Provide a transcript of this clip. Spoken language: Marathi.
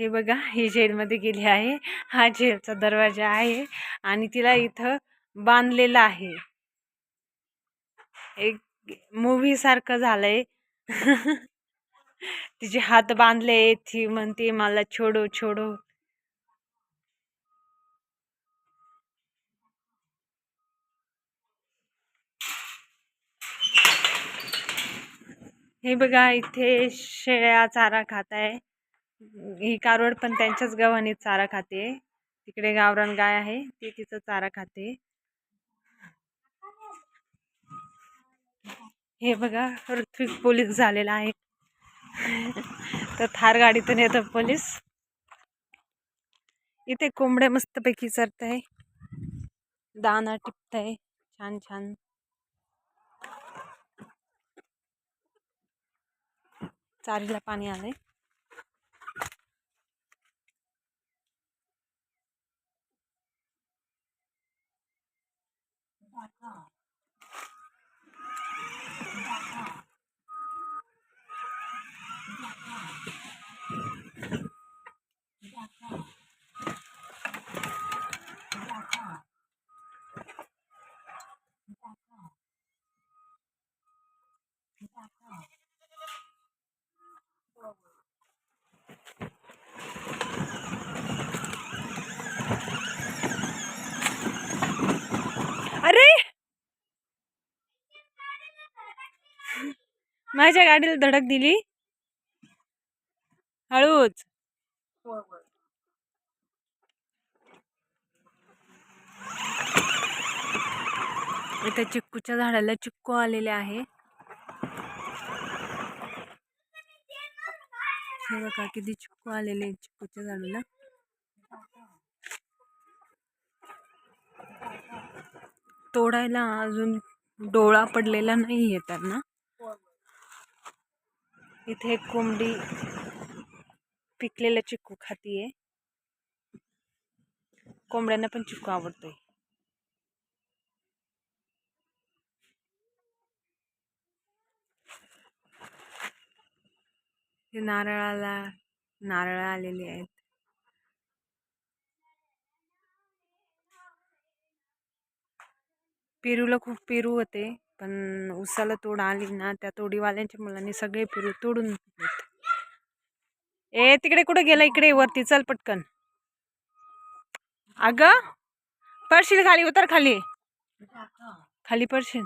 हे बघा ही जेलमध्ये गेली आहे. हा जेलचा दरवाजा आहे आणि तिला इथं बांधलेला आहे. एक मूवी सारखं झालंय. तिचे हात बांधले ती म्हणते मला छोडो छोडो. हे बघा इथे शेळ्या चारा खात आहे ही कारवड पण त्यांच्याच गव्हाने चारा खाते. तिकडे गावरान गाय आहे ती तिचं चारा खाते. हे बघा ऋत्विक पोलीस झालेला आहे. तर थार गाडीतून येतं पोलीस. इथे कोंबड्या मस्तपैकी चरत आहे दाना टिपत आहे छान छान. चारीला पाणी आलंय. my God. माझ्या गाडीला धडक दिली. हळूच. इथे चिक्कूच्या झाडाला चिक्कू आलेले आहे. हे बघा किती चिक्कू आलेले आहेत चिक्कूच्या झाडाला. तोडायला अजून डोळा पडलेला नाही आहे त्यांना. इथे कोंबडी पिकलेला चिक्कू खातीये. कोंबड्यांना पण चिक्कू आवडतोय. हे नारळाला नारळ आलेले आहेत. पेरूला खूप पेरू होते. पण उसाला तोड आली ना त्या तोडीवाल्यांच्या मुलांनी सगळे पेरू तोडून ए तिकडे कुठे गेला? इकडे वरती चल पटकन. अग पडशील खाली उतर खाली. खाली पडशील.